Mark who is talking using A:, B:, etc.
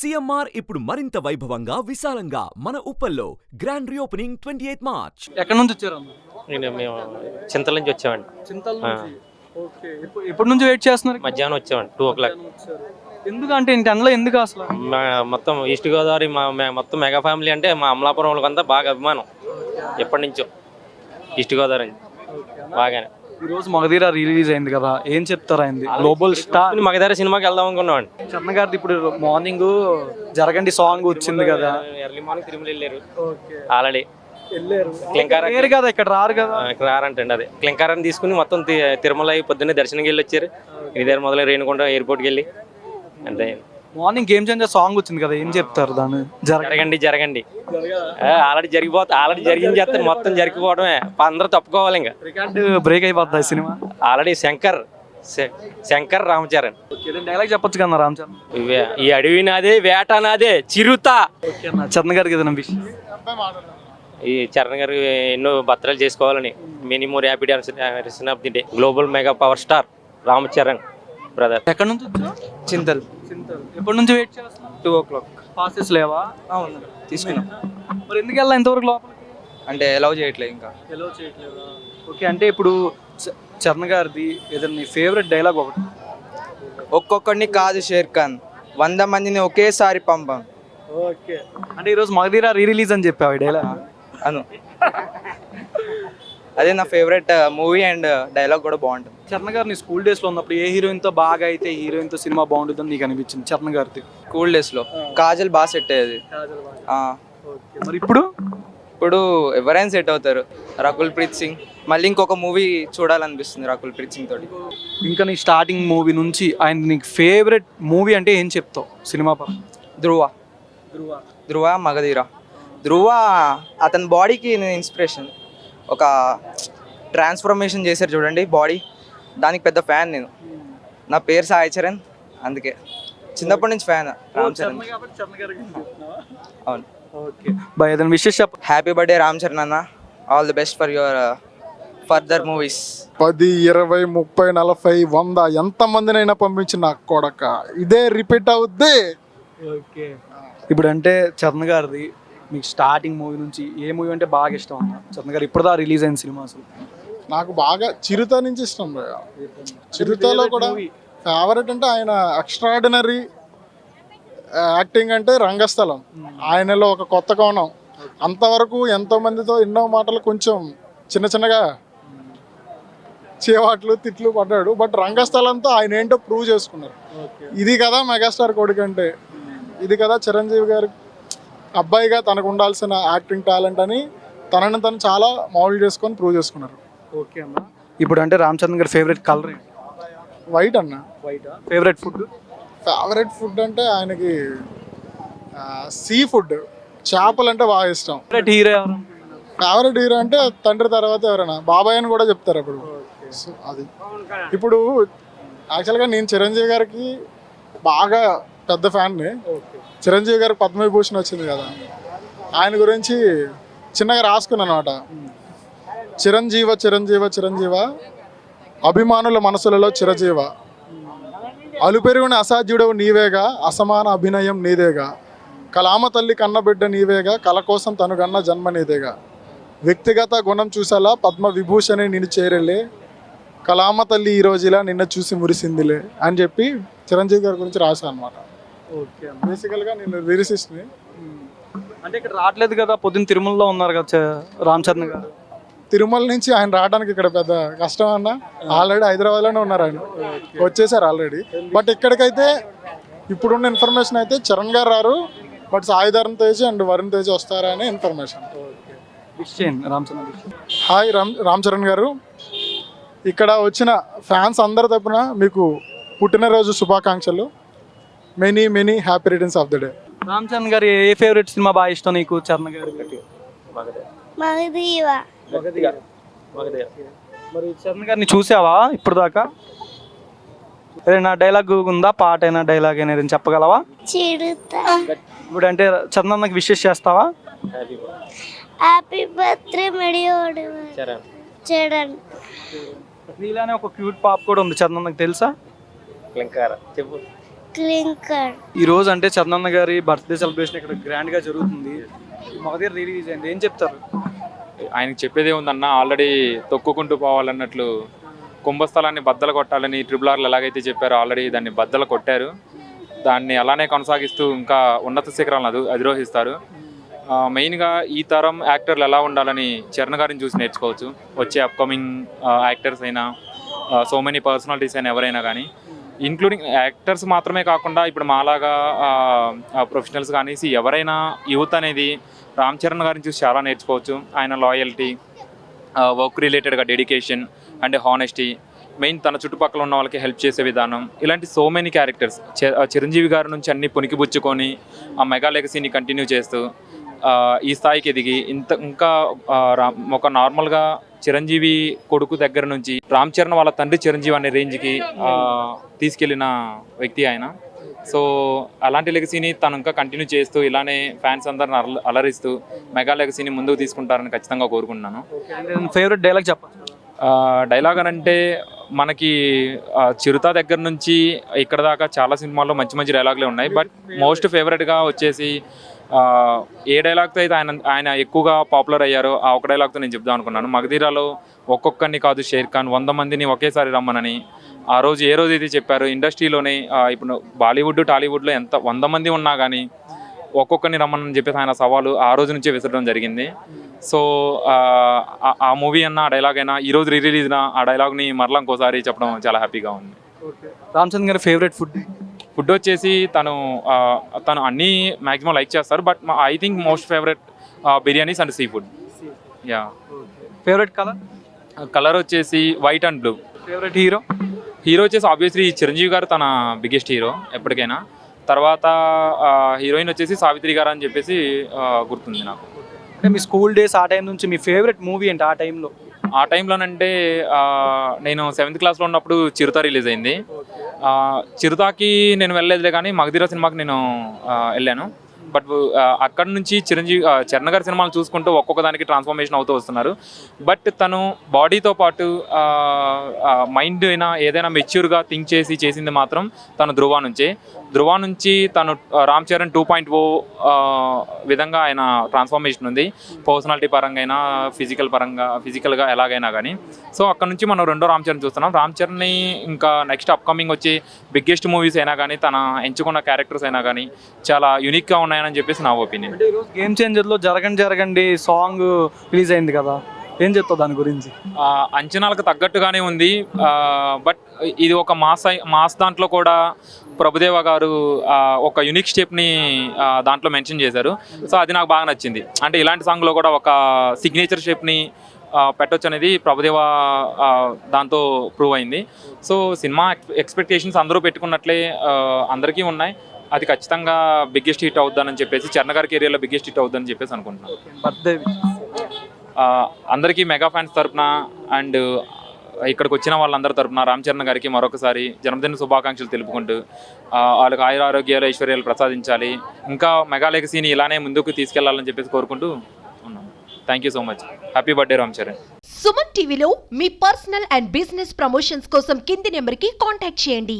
A: CMR ఇప్పుడు మరింత వైభవంగా విశాలంగా మన ఉప్పల్లో grand reopening twenty eighth March
B: ఎక్కడి నుంచి వచ్చారు
C: నేను మేము చింతల నుంచి వచ్చామండి.
B: చింతల నుంచి? ఓకే. ఎప్పటి నుంచి వెయిట్ చేస్తున్నారు
C: మధ్యాహ్నం వచ్చామండి టూ ఓ క్లాక్
B: వచ్చారు. ఎందుకంటే ఇంటి అందులో ఎందుకు అసలు?
C: మా మొత్తం ఈస్ట్ గోదావరి మా మే- మొత్తం మెగా ఫ్యామిలీ అంటే మా అమలాపురం వాళ్ళకంతా బాగా అభిమానం. ఎప్పటి నుంచో ఈస్ట్ గోదావరి బాగానే.
B: ఈ రోజు మగధీర రిలీజ్ అయింది కదా ఏం చెప్తారు అయింది గ్లోబల్ స్టార్
C: మగధారి సినిమాకి వెళ్దాం అనుకున్నామండి
B: చన్న గారిది ఇప్పుడు మార్నింగ్ జరగండి సాంగ్ వచ్చింది కదా.
C: ఎర్లీ మార్నింగ్ తిరుమల వెళ్ళారు. ఆల్రెడీ
B: వెళ్ళారు. కదా ఇక్కడ రారు కదా.
C: ఇక్కడ రారంటండి అదే. క్లింకారాన్ని తీసుకుని మొత్తం తిరుమల పొద్దున్నే దర్శనంకి వెళ్ళి వచ్చారు ఇది దగ్గర మొదలు రేణుకుంట ఎయిర్పోర్ట్కి వెళ్ళి. అంతే.
B: మార్నింగ్ గేమ్ చేంజర్ సాంగ్ వచ్చింది కదా ఏం చెప్తారు దాన్ని? జరగ
C: జరగండి జరగండి. ఆల్రెడీ జరిగిపోతే ఆల్రెడీ జరిగింది చేస్తారు మొత్తం జరిగిపోవడమే. అందరూ తప్పుకోవాలి ఇంకా.
B: రికార్డు బ్రేక్ అయిపోద్ది సినిమా?
C: ఆల్రెడీ శంకర్ శ- శంకర్ రామచరణ్.
B: డైలాగ్ చెప్పొచ్చు కదా రామ్ చరణ్
C: ఇవే ఈ అడవి నాదే వేట నాదే చిరుత.
B: చంద్ గారికి ఏదైనా విషయం
C: ఈ చరణ్ గారు ఎన్నో భర్తలు చేసుకోవాలని many more happy రిసన్ of the day global mega power star Ramcharan. Brother
B: ఎక్కడి నుంచి వచ్చావు
D: చింతల్.
B: చింతలు. ఎప్పటి నుంచి వెయిట్ చేస్తున్నావు?
D: టూ ఓ క్లాక్
B: పాసెస్ లేవా?
D: అవును. తీసుకున్నాం.
B: మరి ఎందుకు వెళ్ళా ఇంతవరకు లోపలికి?
D: అంటే అలౌ చేయట్లేదు ఇంకా.
B: ఎలో చేయట్లేదా? ఓకే అంటే ఇప్పుడు చరణ్ గారిది ఏదైనా నీ ఫేవరెట్ డైలాగ్ ఒకటి.
D: ఒక్కొక్కడిని కాదు షేర్ ఖాన్. వంద మందిని ఒకేసారి పంపం.
B: ఓకే అంటే ఈరోజు మగధీర రీ రిలీజ్ అని చెప్పావు ఈ డైలాగ్
D: అను అదే నా ఫేవరెట్ మూవీ అండ్ డైలాగ్ కూడా బాగుంటుంది.
B: చరణ్ గారు నీ స్కూల్ డేస్లో ఉన్నప్పుడు ఏ హీరోయిన్తో బాగా అయితే హీరోయిన్తో సినిమా బాగుంటుందని నీకు అనిపించింది? చరణ్ గారిది.
D: స్కూల్ డేస్లో కాజల్ బాగా సెట్ అయ్యేది.
B: మరి ఇప్పుడు?
D: ఇప్పుడు ఎవరైనా సెట్ అవుతారు. రకుల్ ప్రీత్ సింగ్. మళ్ళీ ఇంకొక మూవీ చూడాలనిపిస్తుంది రకుల్ ప్రీత్ సింగ్ తోటి.
B: ఇంకా నీ స్టార్టింగ్ మూవీ నుంచి ఆయన నీకు ఫేవరెట్ మూవీ అంటే ఏం చెప్తావు సినిమా పరంగా?
D: ధ్రువ. ధ్రువ. మగధీర. ధ్రువ అతని బాడీకి నేను ఇన్స్పిరేషన్ ఒక ట్రాన్స్ఫర్మేషన్ చేశారు చూడండి బాడీ. దానికి పెద్ద ఫ్యాన్ నేను. నా పేరు సాయి చరణ్ అందుకే. చిన్నప్పటి నుంచి ఫ్యాన్ రామ్ చరణ్. అవును.
B: ఓకే. బాయ్ ఏదైనా చెప్ప
D: హ్యాపీ బర్త్డే రామ్ చరణ్ అన్న. All the best for your further movies
E: పది ఇరవై ముప్పై నలభై వంద ఎంత మందినైనా పంపించి నాకు కొడక. ఇదే రిపీట్ అవుద్ది.
B: ఓకే. ఇప్పుడు అంటే చరణ్ గారిది మీకు స్టార్టింగ్ మూవీ నుంచి ఏ మూవీ అంటే బాగా ఇష్టం అన్న? చరణ్ గారు ఇప్పుడు రిలీజ్ అయిన సినిమా అసలు.
E: నాకు బాగా చిరుత నుంచి ఇష్టం. చిరుతలో కూడా ఫేవరెట్ అంటే ఆయన ఎక్స్ట్రాడినరీ యాక్టింగ్ అంటే రంగస్థలం. ఆయనలో ఒక కొత్త కోణం. అంతవరకు ఎంతో మందితో ఎన్నో మాటలు కొంచెం చిన్న చిన్నగా చేవాట్లు తిట్లు పడ్డాడు. బట్ రంగస్థలంతో ఆయన ఏంటో ప్రూవ్ చేసుకున్నారు. ఇది కదా మెగాస్టార్ కొడుకు అంటే ఇది కదా చిరంజీవి గారి అబ్బాయిగా తనకు ఉండాల్సిన యాక్టింగ్ టాలెంట్ అని తనని తను చాలా మౌల్డ్ చేసుకొని ప్రూవ్ చేసుకున్నారు.
B: ఓకే అన్న. ఇప్పుడు అంటే రామ్ చరణ్ గారి ఫేవరెట్ కలర్
E: వైట్ అన్న.
B: White favourite food
E: favourite food అంటే ఆయనకి సీ ఫుడ్ చేపలు అంటే బాగా ఇష్టం.
B: ఫేవరెట్ హీరో ఎవరు?
E: ఫేవరెట్ హీరో అంటే తండ్రి తర్వాత ఎవరైనా. బాబాయ్ అని కూడా చెప్తారు అప్పుడు. సో అది. ఇప్పుడు యాక్చువల్గా నేను చిరంజీవి గారికి బాగా పెద్ద ఫ్యాన్ని చిరంజీవి గారికి పద్మవిభూషణ్ వచ్చింది కదా. ఆయన గురించి చిన్నగా రాసుకున్నాను అనమాట చిరంజీవ చిరంజీవ చిరంజీవ అభిమానుల మనసులలో చిరజీవ. అలుపెరుగుని అసాధ్యుడవు నీవేగా అసమాన అభినయం నీదేగా. కలామ తల్లి కన్నబిడ్డ నీవేగా కల కోసం తను కన్న జన్మ నీదేగా. వ్యక్తిగత గుణం చూసేలా పద్మ విభూషణి నిన్ను చేరలే. కలామ తల్లి ఈ రోజు ఇలా నిన్న చూసి మురిసిందిలే అని చెప్పి చిరంజీవి గారి గురించి రాశాను అనమాట
B: ఓకే
E: బేసికల్గా నేను లిరిసిస్ట్ని
B: అంటే ఇక్కడ రావట్లేదు కదా పొద్దున్న తిరుమలలో ఉన్నారు కదా రామ్ చరణ్ గారు.
E: తిరుమల నుంచి ఆయన రావడానికి ఇక్కడ పెద్ద కష్టం అన్న. ఆల్రెడీ హైదరాబాద్లోనే ఉన్నారు ఆయన. వచ్చేసారు ఆల్రెడీ బట్ ఇక్కడికైతే ఇప్పుడున్న ఇన్ఫర్మేషన్ అయితే చరణ్ గారు రారు బట్ సాయిధరన్ తేజ్ అండ్ వరుణ్ తేజ్ వస్తారనే ఇన్ఫర్మేషన్ హాయ్ రామ్ రామ్ చరణ్ గారు. ఇక్కడ వచ్చిన ఫ్యాన్స్ అందరి తరపున మీకు పుట్టినరోజు శుభాకాంక్షలు. Many many happy returns of the day
B: Ram Charan గారి ఏ ఫేవరెట్ సినిమా బాగా ఇష్టం నీకు? చరణ్ గారి మరి చరణ్ గారిని చూసావా ఇప్పుడు దాకా ఏదైనా డైలాగ్ ఉందా? పాట అయినా డైలాగ్ అయినా ఏదైనా చెప్పగలవా?
F: చిరుత
B: ఇప్పుడు అంటే చరణ్ అన్నకి విషెస్ చేస్తావా?
C: హ్యాపీ
F: బర్త్డే మెడియోడు
C: చరణ్
B: నీలానే ఒక క్యూట్ పాప కూడా ఉంది. చరణ్ అన్నకి తెలుసా?
C: క్లింకార చెప్పు
F: క్లింకర్
B: ఈ రోజు అంటే చందన్న గారి బర్త్డే సెలబ్రేషన్ ఇక్కడ గ్రాండ్గా జరుగుతుంది. మగధీర రిలీజ్ అయింది. ఏం చెప్తారు?
G: ఆయనకి చెప్పేదే ఉందన్న ఆల్రెడీ తొక్కుకుంటూ పోవాలన్నట్లు కుంభస్థలాన్ని బద్దలు కొట్టాలని ట్రిపుల్ ఆర్లు ఎలాగైతే చెప్పారో ఆల్రెడీ దాన్ని బద్దలు కొట్టారు. దాన్ని అలానే కొనసాగిస్తూ ఇంకా ఉన్నత శిఖరాలను అదు అధిరోహిస్తారు. ఆ, మెయిన్గా ఈ తరం యాక్టర్లు ఎలా ఉండాలని చరణ్ గారిని చూసి నేర్చుకోవచ్చు. వచ్చే అప్కమింగ్ యాక్టర్స్ అయినా సో మెనీ పర్సనాలిటీస్ అయినా ఎవరైనా కానీ ఇంక్లూడింగ్ యాక్టర్స్ మాత్రమే కాకుండా ఇప్పుడు మాలాగా ప్రొఫెషనల్స్ కానీ ఎవరైనా యూత్ అనేది రామ్ చరణ్ గారిని చూసి చాలా నేర్చుకోవచ్చు. ఆయన లాయల్టీ వర్క్ రిలేటెడ్గా డెడికేషన్ అండ్ హానెస్టీ మెయిన్ తన చుట్టుపక్కల ఉన్న వాళ్ళకి హెల్ప్ చేసే విధానం. ఇలాంటి సో మెనీ క్యారెక్టర్స్ చిరంజీవి గారి నుంచి అన్ని పునికిపుచ్చుకొని ఆ మెగా లెగసీని కంటిన్యూ చేస్తూ ఈ స్థాయికి ఎదిగి ఇంత ఇంకా రా- ఒక నార్మల్గా చిరంజీవి కొడుకు దగ్గర నుంచి రామ్ చరణ్ వాళ్ళ తండ్రి చిరంజీవి అనే రేంజ్కి ఆ, తీసుకెళ్ళిన వ్యక్తి ఆయన. సో అలాంటి లెగసీని తను ఇంకా కంటిన్యూ చేస్తూ ఇలానే ఫ్యాన్స్ అందరిని అల- అలరిస్తూ మెగా లెగసీని ముందుకు తీసుకుంటారని ఖచ్చితంగా కోరుకుంటున్నాను.
B: ఫేవరెట్ డైలాగ్ చెప్పచ్చు
G: డైలాగ్ అని అంటే మనకి చిరుత దగ్గర నుంచి ఇక్కడ దాకా చాలా సినిమాల్లో మంచి మంచి డైలాగులే ఉన్నాయి. బట్ మోస్ట్ ఫేవరెట్గా వచ్చేసి ఏ డైలాగ్తో అయితే ఆయన ఆయన ఎక్కువగా పాపులర్ అయ్యారో ఆ ఒక డైలాగ్తో నేను చెప్దాం అనుకున్నాను. మగధీరాలో ఒక్కొక్కరిని కాదు షేర్ ఖాన్ వంద మందిని ఒకేసారి రమ్మనని ఆ రోజు ఏ రోజు అయితే చెప్పారు ఇండస్ట్రీలోనే ఇప్పుడు బాలీవుడ్ టాలీవుడ్లో ఎంత వంద మంది ఉన్నా కానీ ఒక్కొక్కరిని రమ్మని చెప్పేసి ఆయన సవాలు ఆ రోజు నుంచే విసరడం జరిగింది. సో ఆ, మూవీ అన్న ఆ డైలాగ్ అయినా ఈ రోజు రిలీజ్ ఆ డైలాగ్ని మరలా ఇంకోసారి చెప్పడం చాలా హ్యాపీగా ఉంది.
B: రామ్చంద్ గారి ఫేవరెట్ ఫుడ్
G: ఫుడ్ వచ్చేసి తను తను అన్నీ మ్యాక్సిమం లైక్ చేస్తారు but I think most favourite biryanis and seafood. Yeah.
B: Favourite colour?
G: Colour వచ్చేసి white and blue.
B: Favourite hero?
G: Hero వచ్చేసి ఆబ్వియస్లీ చిరంజీవి గారు తన బిగ్గెస్ట్ హీరో ఎప్పటికైనా. తర్వాత హీరోయిన్ వచ్చేసి సావిత్రి గారు అని చెప్పేసి గుర్తుంది నాకు.
B: అంటే మీ స్కూల్ డేస్ ఆ టైం నుంచి మీ ఫేవరెట్ మూవీ ఏంటి ఆ టైంలో?
G: ఆ టైంలోనంటే నేను సెవెంత్ క్లాస్లో ఉన్నప్పుడు చిరుత రిలీజ్ అయింది. చిరుతాకి నేను వెళ్ళలేదులే కానీ మగధీర సినిమాకి నేను వెళ్ళాను. బట్ అక్కడ నుంచి చిరంజీవి ఆ, చరణ్ గారి సినిమాలు చూసుకుంటూ ఒక్కొక్క దానికి ట్రాన్స్ఫర్మేషన్ అవుతూ వస్తున్నారు. బట్ తను బాడీతో పాటు మైండ్ అయినా ఏదైనా మెచ్యూర్గా థింక్ చేసి చేసింది మాత్రం తను ధృవ నుంచే. ధృవ నుంచి తను Ram Charan two point O విధంగా ఆయన ట్రాన్స్ఫర్మేషన్ ఉంది. పర్సనాలిటీ పరంగా అయినా ఫిజికల్ పరంగా ఫిజికల్గా ఎలాగైనా కానీ సో అక్కడ నుంచి మనం రెండో రామ్ చరణ్ చూస్తున్నాం. రామ్ చరణ్ని ఇంకా నెక్స్ట్ అప్కమింగ్ వచ్చే బిగ్గెస్ట్ మూవీస్ అయినా కానీ తన ఎంచుకున్న క్యారెక్టర్స్ అయినా కానీ చాలా యూనిక్గా ఉన్నాయని చెప్పేసి నా ఒపీనియన్
B: గేమ్ చేంజర్లో జరగండి జరగండి సాంగ్ రిలీజ్ అయింది కదా. ఏం చెప్తావు దాని గురించి?
G: అంచనాలకు తగ్గట్టుగానే ఉంది. బట్ ఇది ఒక మాస్ మాస్ దాంట్లో కూడా ప్రభుదేవ గారు ఒక యునిక్ స్టెప్ని దాంట్లో మెన్షన్ చేశారు. సో అది నాకు బాగా నచ్చింది. అంటే ఇలాంటి సాంగ్లో కూడా ఒక సిగ్నేచర్ షేప్ని పెట్టొచ్చు అనేది ప్రభుదేవ దాంతో ప్రూవ్ అయింది. సో సినిమా ఎక్స్పెక్టేషన్స్ అందరూ పెట్టుకున్నట్లే అందరికీ ఉన్నాయి. అది ఖచ్చితంగా బిగ్గెస్ట్ హిట్ అవుద్దని చెప్పేసి చరణ్ గారి కెరియర్లో బిగ్గెస్ట్ హిట్ అవుద్దని చెప్పేసి అనుకుంటున్నాను. అందరికీ మెగా ఫ్యాన్స్ తరపున అండ్ ఇక్కడికి వచ్చిన వాళ్ళందరి తరపున రామచరణ్ గారికి మరొకసారి జన్మదిన శుభాకాంక్షలు తెలుపుకుంటూ వాళ్ళకి ఆయుర ఆరోగ్యాలు ఐశ్వర్యాలు ప్రసాదించాలి. ఇంకా మెగాలెగసీని ఇలానే ముందుకు తీసుకెళ్ళాలని చెప్పేసి కోరుకుంటూ ఉన్నాం. Thank you so much happy birthday Ram Charan
H: Suman టీవీలో మీ పర్సనల్ అండ్ బిజినెస్ ప్రమోషన్స్ కోసం కింది నెంబర్కి కాంటాక్ట్ చేయండి.